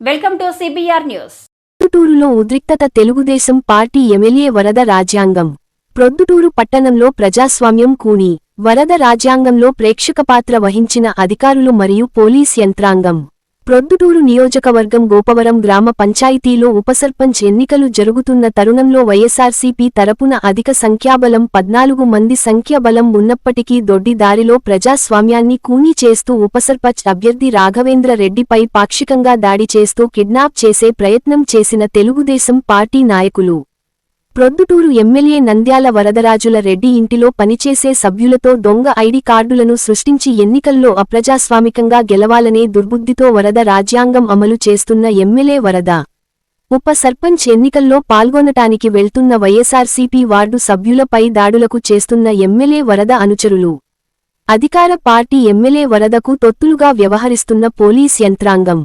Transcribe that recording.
Welcome to CBR news. ప్రొద్దుటూరులో ఉద్రిక్తత Telugu Desam party MLA వరద రాజ్యాంగం. ప్రొద్దుటూరు పట్టణంలో ప్రజాస్వామ్యం కూని. వరద రాజ్యాంగంలో ప్రేక్షక పాత్ర వహించిన అధికారులు మరియు పోలీస్ యంత్రాంగం. ప్రొద్దుటూరు నియోజకవర్గం గోపవరం గ్రామ పంచాయతీలో ఉపసర్పంచ్ ఎన్నికలు జరుగుతున్న తరుణంలో వైఎస్ఆర్సీపీ తరపున అధిక సంఖ్యాబలం పద్నాలుగు మంది సంఖ్యాబలం ఉన్నప్పటికీ దొడ్డి దారిలో ప్రజాస్వామ్యాన్ని కూనీ చేస్తూ ఉపసర్పంచ్ అభ్యర్థి రాఘవేంద్ర రెడ్డిపై పాక్షికంగా దాడి చేస్తూ కిడ్నాప్ చేసే ప్రయత్నం చేసిన తెలుగుదేశం పార్టీ నాయకులు. ప్రొద్దుటూరు ఎమ్మెల్యే నంద్యాల వరదరాజుల రెడ్డి ఇంటిలో పనిచేసే సభ్యులతో దొంగ ఐడి కార్డులను సృష్టించి ఎన్నికల్లో అప్రజాస్వామికంగా గెలవాలనే దుర్బుద్ధితో వరద రాజ్యాంగం అమలు చేస్తున్న ఎమ్మెల్యే వరద. ఉప సర్పంచ్ ఎన్నికల్లో పాల్గొనటానికి వెళ్తున్న వైఎస్ఆర్సీపీ వార్డు సభ్యులపై దాడులకు చేస్తున్న ఎమ్మెల్యే వరద అనుచరులు. అధికార పార్టీ ఎమ్మెల్యే వరదకు తొత్తులుగా వ్యవహరిస్తున్న పోలీస్ యంత్రాంగం.